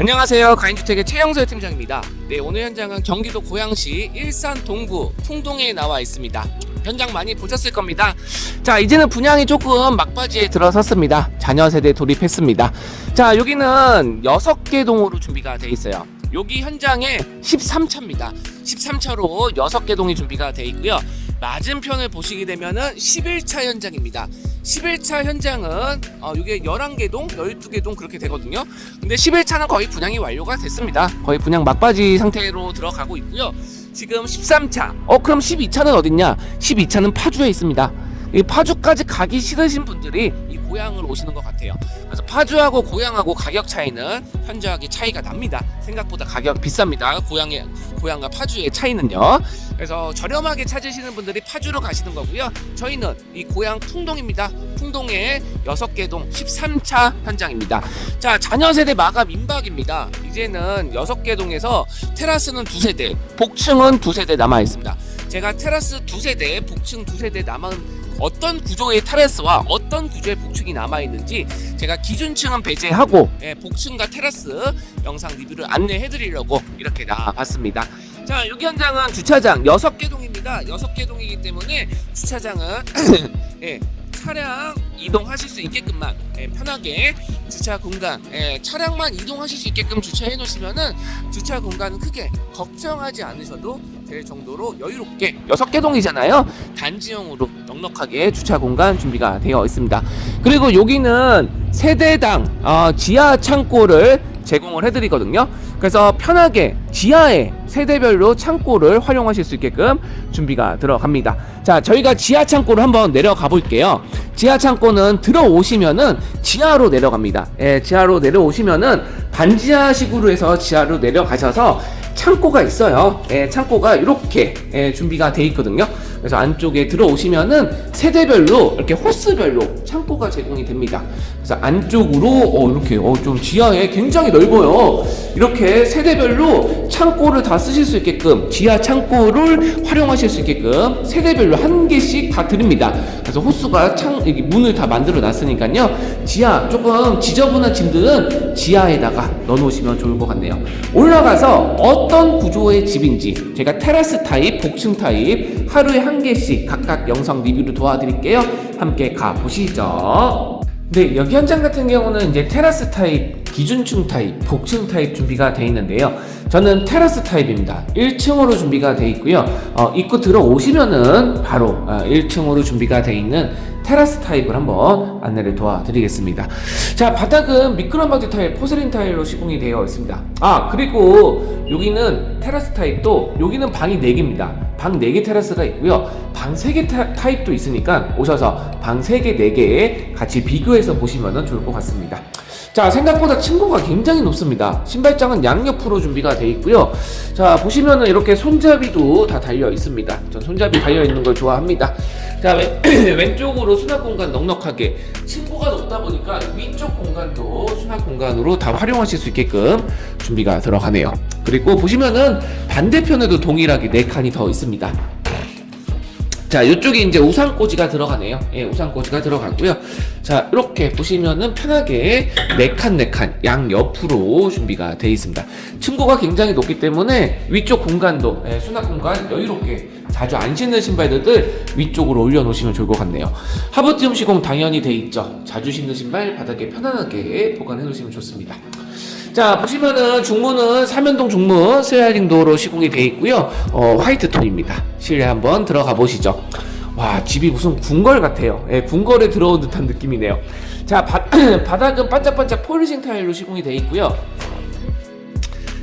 안녕하세요. 가인주택의 최영설 팀장입니다. 네, 오늘 현장은 경기도 고양시 일산 동구 풍동에 나와 있습니다. 현장 많이 보셨을 겁니다. 자, 이제는 분양이 조금 막바지에 들어섰습니다. 자녀 세대 돌입했습니다. 자, 여기는 6개 동으로 준비가 돼 있어요. 여기 현장에 13차입니다. 13차로 6개 동이 준비가 돼 있고요. 맞은편을 보시게 되면은 11차 현장입니다. 11차 현장은 어, 이게 11개 동, 12개 동 그렇게 되거든요. 근데 11차는 거의 분양이 완료가 됐습니다. 거의 분양 막바지 상태로 들어가고 있고요. 지금 13차. 어 그럼 12차는 어딨냐? 12차는 파주에 있습니다. 이 파주까지 가기 싫으신 분들이 이 고향을 오시는 것 같아요. 그래서 파주하고 고향하고 가격 차이는 현저하게 차이가 납니다. 생각보다 가격 비쌉니다. 고향에 고향과 파주의 차이는요. 그래서 저렴하게 찾으시는 분들이 파주로 가시는 거고요. 저희는 이 고향 풍동입니다. 풍동의 6개 동 13차 현장입니다. 자, 자녀 세대 마감 임박입니다. 이제는 6개 동에서 테라스는 두 세대, 복층은 두 세대 남아 있습니다. 제가 테라스 두 세대, 복층 두 세대 남은 어떤 구조의 테라스와 어떤 구조의 복층이 남아 있는지 제가 기준층은 배제하고 예, 복층과 테라스 영상 리뷰를 안내해 드리려고 이렇게 나와봤습니다. 자, 여기 현장은 주차장 6개 동입니다. 6개 동이기 때문에 주차장은 예, 차량 이동하실 수 있게끔만 예, 편하게 주차 공간 예, 차량만 이동하실 수 있게끔 주차해 놓으시면은 주차 공간은 크게 걱정하지 않으셔도 될 정도로 여유롭게 6개 동이잖아요. 단지형으로 넉넉하게 주차 공간 준비가 되어 있습니다. 그리고 여기는 세대당 어, 지하 창고를 제공을 해드리거든요. 그래서 편하게 지하에 세대별로 창고를 활용하실 수 있게끔 준비가 들어갑니다. 자, 저희가 지하 창고를 한번 내려가 볼게요. 지하 창고는 들어오시면은 지하로 내려갑니다. 예, 지하로 내려오시면은 반지하식으로 해서 지하로 내려가셔서 창고가 있어요. 예, 창고가 이렇게 예, 준비가 돼 있거든요. 그래서 안쪽에 들어오시면은 세대별로 이렇게 호스별로 창고가 제공이 됩니다. 그래서 안쪽으로 어, 이렇게 어, 좀 지하에 굉장히 넓어요. 이렇게 세대별로 창고를 다 쓰실 수 있게끔 지하 창고를 활용하실 수 있게끔 세대별로 한 개씩 다 드립니다. 그래서 호스가 창 여기 문을 다 만들어 놨으니까요. 지하 조금 지저분한 짐들은 지하에다가 넣어놓으시면 좋을 것 같네요. 올라가서 어떤 구조의 집인지 제가 테라스 타입, 복층 타입 하루에 한 개씩 각각 영상 리뷰를 도와드릴게요. 함께 가보시죠. 네, 여기 현장 같은 경우는 이제 테라스 타입, 기준층 타입, 복층 타입 준비가 되어 있는데요. 저는 테라스 타입입니다. 1층으로 준비가 되어 있고요. 어, 입구 들어오시면은 바로 어, 1층으로 준비가 되어 있는 테라스 타입을 한번 안내를 도와드리겠습니다. 자, 바닥은 미끄럼 바디 타일, 포세린 타일로 시공이 되어 있습니다. 아, 그리고 여기는 테라스 타입도 여기는 방이 4개입니다. 방 4개 테라스가 있고요. 방 3개 타 입도 있으니까 오셔서 방 3개, 4개 같이 비교해서 보시면 좋을 것 같습니다. 자, 생각보다 층고가 굉장히 높습니다. 신발장은 양옆으로 준비가 되어 있고요. 자, 보시면은 이렇게 손잡이도 다 달려 있습니다. 전 손잡이 달려 있는 걸 좋아합니다. 자, 왼, 왼쪽으로 수납 공간 넉넉하게 층고가 높다 보니까 위쪽 공간도 수납 공간으로 다 활용하실 수 있게끔 준비가 들어가네요. 그리고 보시면은 반대편에도 동일하게 네 칸이 더 있습니다. 자, 이쪽에 이제 우산꽂이가 들어가네요. 예, 우산꽂이가 들어가고요. 자, 이렇게 보시면은 편하게 네 칸, 네 칸, 양 옆으로 준비가 되어 있습니다. 층고가 굉장히 높기 때문에 위쪽 공간도, 예, 수납 공간 여유롭게 자주 안 신는 신발들을 위쪽으로 올려놓으시면 좋을 것 같네요. 하버티움 시공 당연히 돼 있죠. 자주 신는 신발 바닥에 편안하게 보관해 놓으시면 좋습니다. 자 보시면은 중문은 삼연동 중문 슬라이딩 도로 시공이 되어 있고요. 어, 화이트 톤입니다. 실내 한번 들어가 보시죠. 와 집이 무슨 궁궐 같아요. 예, 궁궐에 들어온 듯한 느낌이네요. 자 바, 바닥은 반짝반짝 폴리싱 타일로 시공이 되어 있고요.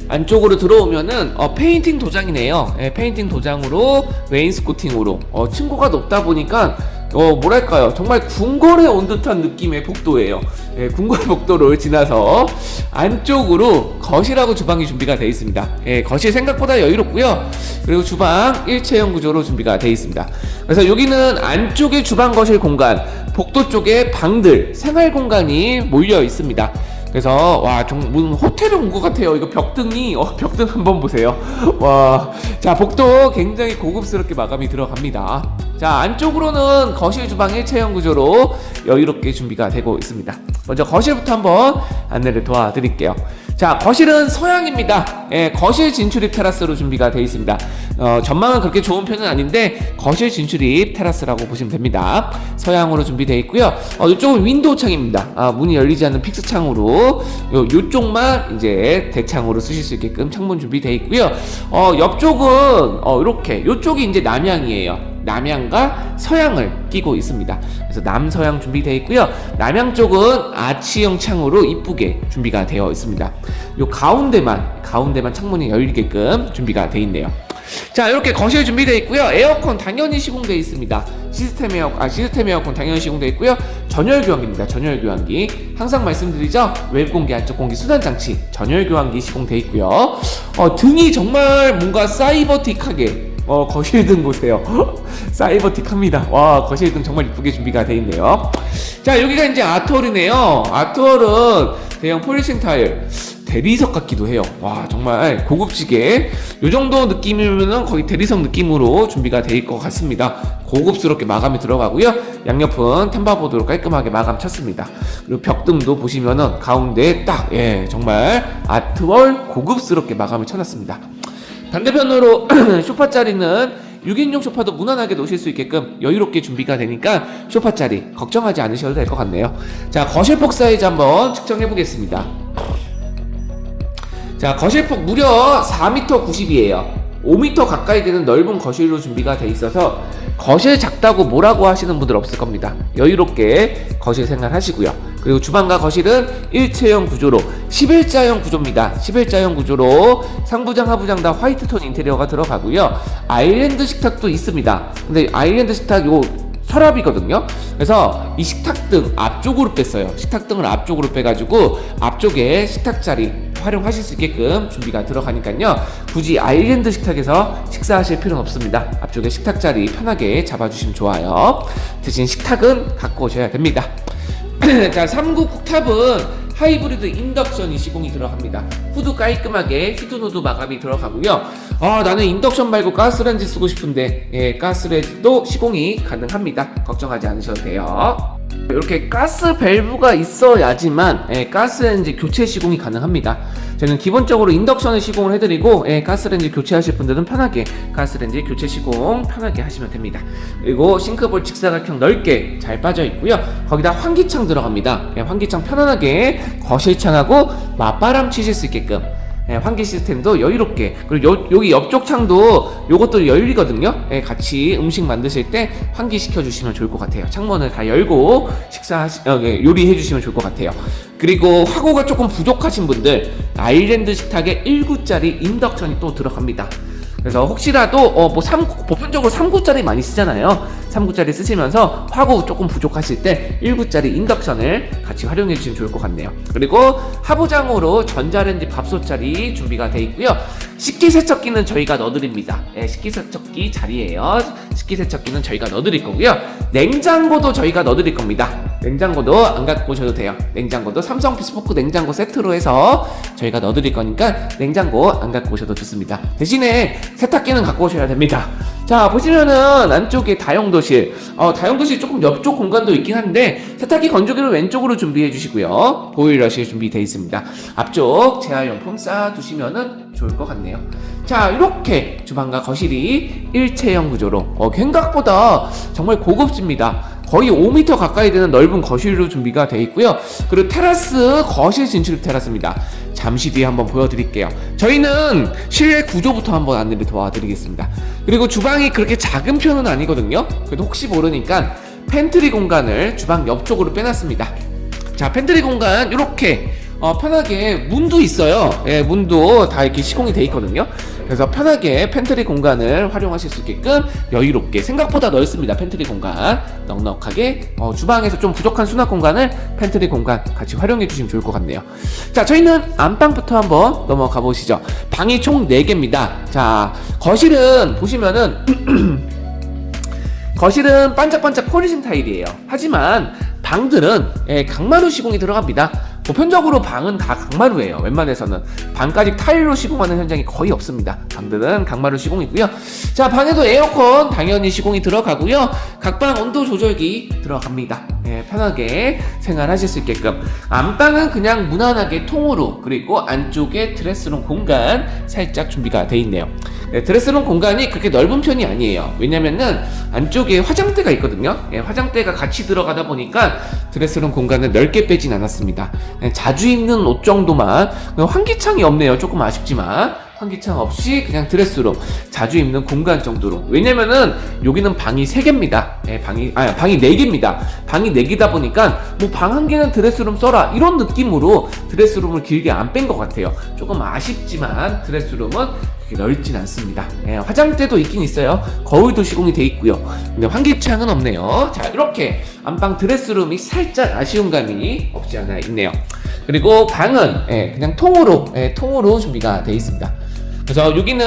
안쪽으로 들어오면은 어, 페인팅 도장이네요. 예, 페인팅 도장으로 웨인스코팅으로. 어, 층고가 높다 보니까 어, 뭐랄까요 정말 궁궐에 온 듯한 느낌의 복도예요. 예, 궁궐 복도를 지나서 안쪽으로 거실하고 주방이 준비가 되어 있습니다. 예, 거실 생각보다 여유롭고요. 그리고 주방 일체형 구조로 준비가 되어 있습니다. 그래서 여기는 안쪽에 주방 거실 공간, 복도 쪽에 방들, 생활 공간이 몰려 있습니다. 그래서 와좀 무슨 호텔에 온 것 같아요. 이거 벽등이 어 벽등 한번 보세요. 와, 자 복도 굉장히 고급스럽게 마감이 들어갑니다. 자 안쪽으로는 거실 주방 일체형 구조로 여유롭게 준비가 되고 있습니다. 먼저 거실부터 한번 안내를 도와드릴게요. 자, 거실은 서양입니다. 예, 거실 진출입 테라스로 준비가 되어 있습니다. 어, 전망은 그렇게 좋은 편은 아닌데 거실 진출입 테라스라고 보시면 됩니다. 서양으로 준비되어 있고요. 어, 이쪽은 윈도우 창입니다. 아, 문이 열리지 않는 픽스 창으로 요, 요쪽만 이제 대창으로 쓰실 수 있게끔 창문 준비되어 있고요. 어, 옆쪽은 어, 이렇게 요쪽이 이제 남향이에요. 남향과 서향을 끼고 있습니다. 그래서 남서향 준비되어 있고요. 남향 쪽은 아치형 창으로 이쁘게 준비가 되어 있습니다. 요 가운데만 가운데만 창문이 열리게끔 준비가 되어 있네요. 자 이렇게 거실 준비되어 있고요. 에어컨 당연히 시공되어 있습니다. 시스템 에어 아 시스템 에어컨 당연히 시공되어 있고요. 전열 교환기입니다. 전열 교환기 항상 말씀드리죠. 외부 공기 안쪽 공기 순환 장치 전열 교환기 시공되어 있고요. 어, 등이 정말 뭔가 사이버틱하게 어 거실 등 보세요. 사이버틱합니다. 와 거실 등 정말 이쁘게 준비가 되어 있네요. 자 여기가 이제 아트월이네요. 아트월은 대형 폴리싱 타일 대리석 같기도 해요. 와 정말 고급지게 요 정도 느낌이면은 거의 대리석 느낌으로 준비가 될것 같습니다. 고급스럽게 마감이 들어가고요. 양옆은 템바보드로 깔끔하게 마감 쳤습니다. 그리고 벽등도 보시면은 가운데 딱 예 정말 아트월 고급스럽게 마감을 쳐놨습니다. 반대편으로 소파 자리는 6인용 소파도 무난하게 놓으실 수 있게끔 여유롭게 준비가 되니까 소파 자리 걱정하지 않으셔도 될 것 같네요. 자, 거실폭 사이즈 한번 측정해 보겠습니다. 자, 거실폭 무려 4m 90이에요. 5m 가까이 되는 넓은 거실로 준비가 돼 있어서 거실 작다고 뭐라고 하시는 분들 없을 겁니다. 여유롭게 거실 생활 하시고요. 그리고 주방과 거실은 일체형 구조로 11자형 구조입니다. 11자형 구조로 상부장, 하부장 다 화이트 톤 인테리어가 들어가고요. 아일랜드 식탁도 있습니다. 근데 아일랜드 식탁 요 서랍이거든요. 그래서 이 식탁등 앞쪽으로 뺐어요. 식탁등을 앞쪽으로 빼가지고 앞쪽에 식탁 자리 활용하실 수 있게끔 준비가 들어가니까요. 굳이 아일랜드 식탁에서 식사하실 필요는 없습니다. 앞쪽에 식탁 자리 편하게 잡아주시면 좋아요. 대신 식탁은 갖고 오셔야 됩니다. 자, 3구 쿡탑은 하이브리드 인덕션이 시공이 들어갑니다. 후드 깔끔하게 휘드노드 마감이 들어가고요. 아, 나는 인덕션 말고 가스렌지 쓰고 싶은데, 예, 가스렌지도 시공이 가능합니다. 걱정하지 않으셔도 돼요. 이렇게 가스 밸브가 있어야지만 예, 가스레인지 교체 시공이 가능합니다. 저는 기본적으로 인덕션을 시공을 해드리고 예, 가스레인지 교체하실 분들은 편하게 가스레인지 교체 시공 편하게 하시면 됩니다. 그리고 싱크볼 직사각형 넓게 잘 빠져 있고요. 거기다 환기창 들어갑니다. 예, 환기창 편안하게 거실창하고 맞바람 치실 수 있게끔 예, 환기 시스템도 여유롭게 그리고 요, 여기 옆쪽 창도 요것도 열리거든요. 예, 같이 음식 만드실 때 환기 시켜 주시면 좋을 것 같아요. 창문을 다 열고 식사 어, 예, 요리해 주시면 좋을 것 같아요. 그리고 화고가 조금 부족하신 분들 아일랜드 식탁에 1구짜리 인덕션이 또 들어갑니다 그래서 혹시라도 어 뭐 3, 보편적으로 3구짜리 많이 쓰잖아요. 3구짜리 쓰시면서 화구 조금 부족하실 때 1구짜리 인덕션을 같이 활용해 주시면 좋을 것 같네요. 그리고 하부장으로 전자레인지 밥솥자리 준비가 되어 있고요. 식기세척기는 저희가 넣어드립니다. 예, 식기세척기 자리에요. 식기세척기는 저희가 넣어드릴 거고요. 냉장고도 저희가 넣어드릴 겁니다. 냉장고도 안 갖고 오셔도 돼요. 냉장고도 삼성 피스포크 냉장고 세트로 해서 저희가 넣어드릴 거니까 냉장고 안 갖고 오셔도 좋습니다. 대신에 세탁기는 갖고 오셔야 됩니다. 자 보시면은 안쪽에 다용도실 어, 다용도실 조금 옆쪽 공간도 있긴 한데 세탁기 건조기를 왼쪽으로 준비해 주시고요 보일러실 준비되어 있습니다 앞쪽 재활용품 쌓아 두시면은 좋을 것 같네요 자 이렇게 주방과 거실이 일체형 구조로 어, 생각보다 정말 고급집니다 거의 5m 가까이 되는 넓은 거실로 준비가 되어 있고요 그리고 테라스 거실 진출입 테라스입니다 잠시 뒤에 한번 보여드릴게요. 저희는 실내 구조부터 한번 안내를 도와드리겠습니다. 그리고 주방이 그렇게 작은 편은 아니거든요. 그래도 혹시 모르니까 팬트리 공간을 주방 옆쪽으로 빼놨습니다. 자, 팬트리 공간 이렇게 어, 편하게 문도 있어요. 예, 문도 다 이렇게 시공이 돼 있거든요. 그래서 편하게 팬트리 공간을 활용하실 수 있게끔 여유롭게 생각보다 넓습니다. 팬트리 공간 넉넉하게 어, 주방에서 좀 부족한 수납 공간을 팬트리 공간 같이 활용해 주시면 좋을 것 같네요. 자, 저희는 안방부터 한번 넘어가 보시죠. 방이 총 4개입니다. 자, 거실은 보시면은 거실은 반짝반짝 포리싱 타일이에요. 하지만 방들은 예, 강마루 시공이 들어갑니다. 보편적으로 방은 다 강마루예요. 웬만해서는 방까지 타일로 시공하는 현장이 거의 없습니다. 방들은 강마루 시공이고요. 자 방에도 에어컨 당연히 시공이 들어가고요. 각방 온도 조절기 들어갑니다. 예, 편하게 생활하실 수 있게끔 안방은 그냥 무난하게 통으로 그리고 안쪽에 드레스룸 공간 살짝 준비가 돼 있네요. 네, 드레스룸 공간이 그렇게 넓은 편이 아니에요. 왜냐면은 안쪽에 화장대가 있거든요. 예, 화장대가 같이 들어가다 보니까 드레스룸 공간을 넓게 빼진 않았습니다. 그냥 자주 입는 옷 정도만 환기창이 없네요. 조금 아쉽지만 환기창 없이 그냥 드레스룸 자주 입는 공간 정도로. 왜냐면은 여기는 방이 3개입니다. 예, 방이 아 방이 4개입니다. 방이 4개다 보니까 뭐 방 한 개는 드레스룸 써라 이런 느낌으로 드레스룸을 길게 안 뺀 것 같아요. 조금 아쉽지만 드레스룸은 그렇게 넓진 않습니다. 예, 화장대도 있긴 있어요. 거울도 시공이 돼 있고요. 근데 환기창은 없네요. 자 이렇게 안방 드레스룸이 살짝 아쉬운 감이 없지 않아 있네요. 그리고 방은 예, 그냥 통으로 예, 통으로 준비가 돼 있습니다. 그래서 여기는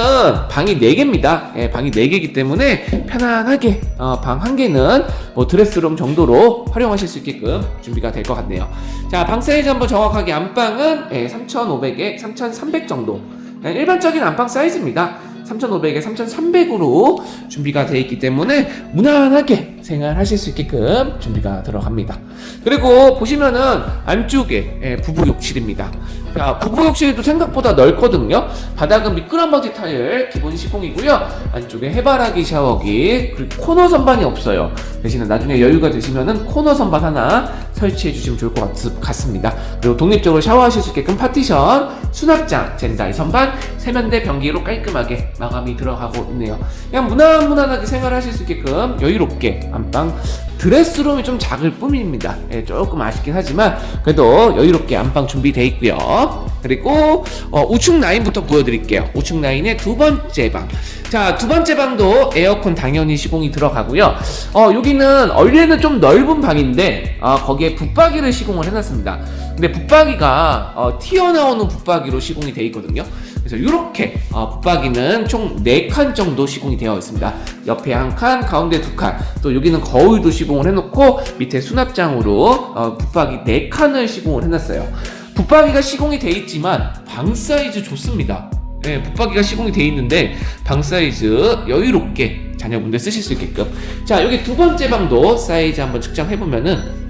방이 4개입니다. 예, 방이 4개이기 때문에 편안하게 어, 방한 개는 뭐 드레스룸 정도로 활용하실 수 있게끔 준비가 될 것 같네요. 자, 방 사이즈 한번 정확하게 안방은 예, 3,500에 3,300 정도. 예, 일반적인 안방 사이즈입니다. 3,500에 3,300으로 준비가 되어 있기 때문에 무난하게 생활하실 수 있게끔 준비가 들어갑니다. 그리고 보시면은 안쪽에 예, 부부 욕실입니다. 자, 부부 욕실도 생각보다 넓거든요. 바닥은 미끄럼방지 타일 기본 시공이고요. 안쪽에 해바라기 샤워기 그리고 코너 선반이 없어요. 대신에 나중에 여유가 되시면은 코너 선반 하나 설치해 주시면 좋을 것 같, 같습니다. 그리고 독립적으로 샤워하실 수 있게끔 파티션, 수납장, 젠다이 선반, 세면대 변기로 깔끔하게 마감이 들어가고 있네요. 그냥 무난무난하게 생활하실 수 있게끔 여유롭게 안방 드레스룸이 좀 작을 뿐입니다. 예, 조금 아쉽긴 하지만 그래도 여유롭게 안방 준비되어 있고요. 그리고 어, 우측 라인부터 보여드릴게요. 우측 라인의 두 번째 방. 자, 두 번째 방도 에어컨 당연히 시공이 들어가고요. 어, 여기는 원래는 좀 넓은 방인데 어, 거기에 붙박이를 시공을 해놨습니다. 근데 붙박이가 어, 튀어나오는 붙박이로 시공이 되어 있거든요. 그래서 이렇게 어, 붙박이는 총 4칸 정도 시공이 되어 있습니다. 옆에 한 칸, 가운데 두 칸, 또 여기는 거울도 시공을 해놓고 밑에 수납장으로 어, 붙박이 4칸을 시공을 해놨어요. 붙박이가 시공이 돼 있지만 방 사이즈 좋습니다. 네, 붙박이가 시공이 돼 있는데 방 사이즈 여유롭게 자녀분들 쓰실 수 있게끔. 자, 여기 두 번째 방도 사이즈 한번 측정해 보면은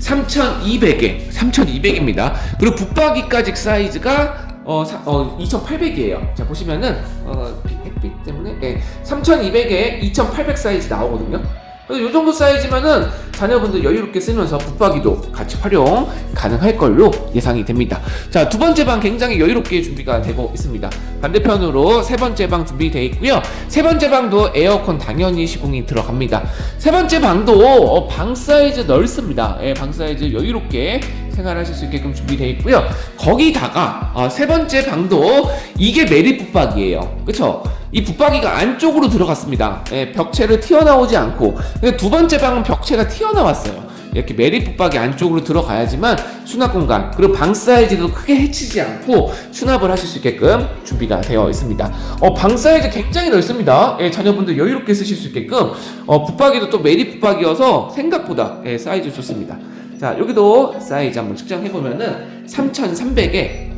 3,200에 3,200입니다. 그리고 붙박이까지 사이즈가 어, 사, 어 2,800이에요. 자 보시면은 어, 햇빛 때문에 예, 3,200에 2,800 사이즈 나오거든요. 그래서 이 정도 사이즈면은 자녀분들 여유롭게 쓰면서 붙박이도 같이 활용 가능할 걸로 예상이 됩니다. 자, 두 번째 방 굉장히 여유롭게 준비가 되고 있습니다. 반대편으로 세 번째 방 준비되어 있고요. 세 번째 방도 에어컨 당연히 시공이 들어갑니다. 세 번째 방도 어, 방 사이즈 넓습니다. 예, 방 사이즈 여유롭게 생활하실 수 있게끔 준비되어 있고요. 거기다가 어, 세 번째 방도 이게 메리 붙박이에요. 그쵸? 이 붙박이가 안쪽으로 들어갔습니다. 예, 벽체를 튀어나오지 않고. 두 번째 방은 벽체가 튀어 나왔어요. 이렇게 메리 붙박이 안쪽으로 들어가야지만 수납 공간 그리고 방 사이즈도 크게 해치지 않고 수납을 하실 수 있게끔 준비가 되어 있습니다. 어, 방 사이즈 굉장히 넓습니다. 예, 자녀분들 여유롭게 쓰실 수 있게끔 어, 붙박이도 또 메리 붙박이어서 생각보다 예, 사이즈 좋습니다. 자 여기도 사이즈 한번 측정해 보면은 3,300에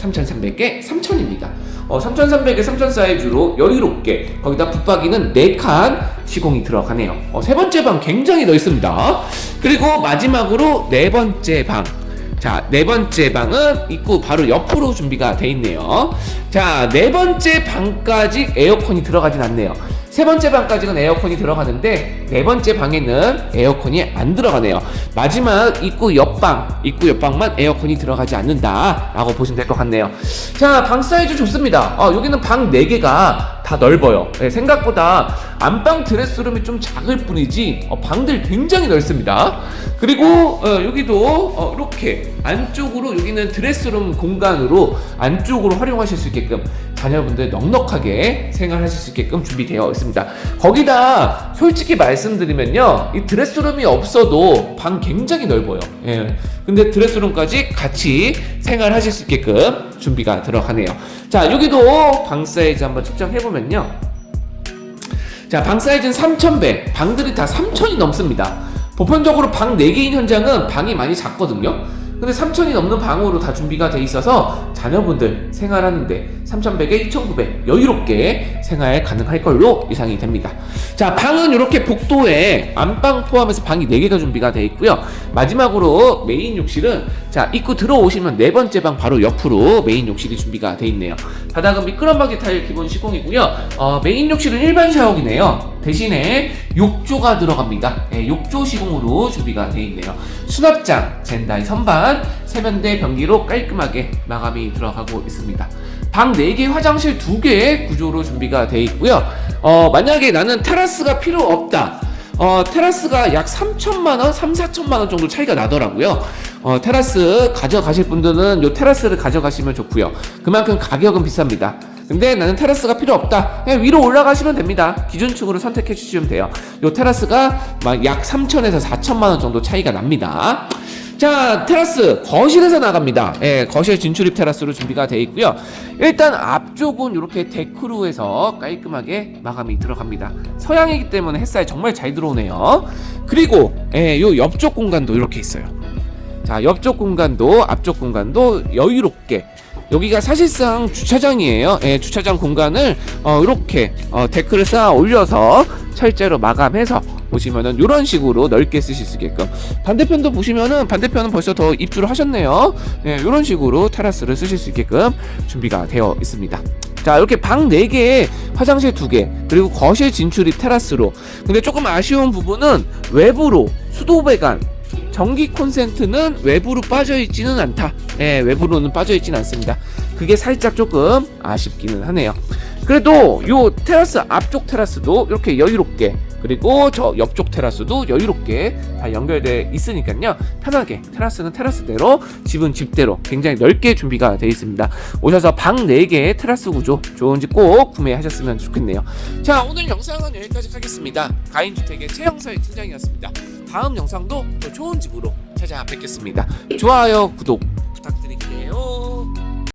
3,300에 3,000입니다. 어, 3,300에 3,000 사이즈로 여유롭게 거기다 붙박이는 4칸 시공이 들어가네요. 어, 세 번째 방 굉장히 넓습니다. 그리고 마지막으로 네 번째 방. 자, 네 번째 방은 입구 바로 옆으로 준비가 돼 있네요. 자, 네 번째 방까지 에어컨이 들어가진 않네요. 세 번째 방까지는 에어컨이 들어가는데 네 번째 방에는 에어컨이 안 들어가네요. 마지막 입구 옆방, 입구 옆방만 에어컨이 들어가지 않는다라고 보시면 될 것 같네요. 자, 방 사이즈 좋습니다. 어, 여기는 방 4개가 다 넓어요. 네, 생각보다 안방 드레스룸이 좀 작을 뿐이지 어, 방들 굉장히 넓습니다. 그리고 어, 여기도 어, 이렇게 안쪽으로 여기는 드레스룸 공간으로 안쪽으로 활용하실 수 있게끔 자녀분들 넉넉하게 생활하실 수 있게끔 준비되어 있습니다. 거기다 솔직히 말씀드리면요, 이 드레스룸이 없어도 방 굉장히 넓어요. 예. 근데 드레스룸까지 같이 생활하실 수 있게끔 준비가 들어가네요. 자, 여기도 방 사이즈 한번 측정해 보면요. 자, 방 사이즈는 3,000배. 방들이 다 3,000이 넘습니다. 보편적으로 방 4개인 현장은 방이 많이 작거든요. 근데 3,000이 넘는 방으로 다 준비가 돼 있어서 자녀분들 생활하는데 3,100에 2,900 여유롭게 생활 가능할 걸로 예상이 됩니다. 자, 방은 이렇게 복도에 안방 포함해서 방이 4개가 준비가 되어 있고요. 마지막으로 메인 욕실은 자, 입구 들어오시면 네 번째 방 바로 옆으로 메인 욕실이 준비가 되어 있네요. 바닥은 미끄럼 바지 타일 기본 시공이고요. 어, 메인 욕실은 일반 샤워기네요. 대신에 욕조가 들어갑니다. 예, 욕조 시공으로 준비가 되어 있네요. 수납장, 젠다이 선반, 세면대 변기로 깔끔하게 마감이 들어가고 있습니다. 방 4개, 화장실 2개 구조로 준비가 되어 있고요. 어, 만약에 나는 테라스가 필요 없다. 어, 테라스가 약 3천만 원, 3, 4천만 원 정도 차이가 나더라고요. 어, 테라스 가져가실 분들은 요 테라스를 가져가시면 좋고요. 그만큼 가격은 비쌉니다. 근데 나는 테라스가 필요 없다. 그냥 위로 올라가시면 됩니다. 기준축으로 선택해 주시면 돼요. 요 테라스가 막약 3천에서 4천만 원 정도 차이가 납니다. 자, 테라스 거실에서 나갑니다. 예, 거실 진출입 테라스로 준비가 되어 있고요. 일단 앞쪽은 이렇게 데크로 해서 깔끔하게 마감이 들어갑니다. 서양이기 때문에 햇살 정말 잘 들어오네요. 그리고 예, 요 옆쪽 공간도 이렇게 있어요. 자, 옆쪽 공간도 앞쪽 공간도 여유롭게 여기가 사실상 주차장이에요. 예, 주차장 공간을 어, 이렇게 어, 데크를 쌓아 올려서 철제로 마감해서 보시면은 이런 식으로 넓게 쓰실 수 있게끔 반대편도 보시면은 반대편은 벌써 더 입주를 하셨네요. 예, 이런 식으로 테라스를 쓰실 수 있게끔 준비가 되어 있습니다. 자 이렇게 방 4개에 화장실 2개 그리고 거실 진출이 테라스로 근데 조금 아쉬운 부분은 외부로 수도 배관 전기 콘센트는 외부로 빠져 있지는 않다. 예, 외부로는 빠져 있지는 않습니다. 그게 살짝 조금 아쉽기는 하네요. 그래도 요 테라스 앞쪽 테라스도 이렇게 여유롭게 그리고 저 옆쪽 테라스도 여유롭게 다 연결돼 있으니까요. 편하게 테라스는 테라스대로 집은 집대로 굉장히 넓게 준비가 되어 있습니다. 오셔서 방 4개 테라스 구조 좋은 집꼭 구매하셨으면 좋겠네요. 자 오늘 영상은 여기까지 하겠습니다. 가인주택의 최영서의 팀장이었습니다. 다음 영상도 더 좋은 집으로 찾아뵙겠습니다. 좋아요 구독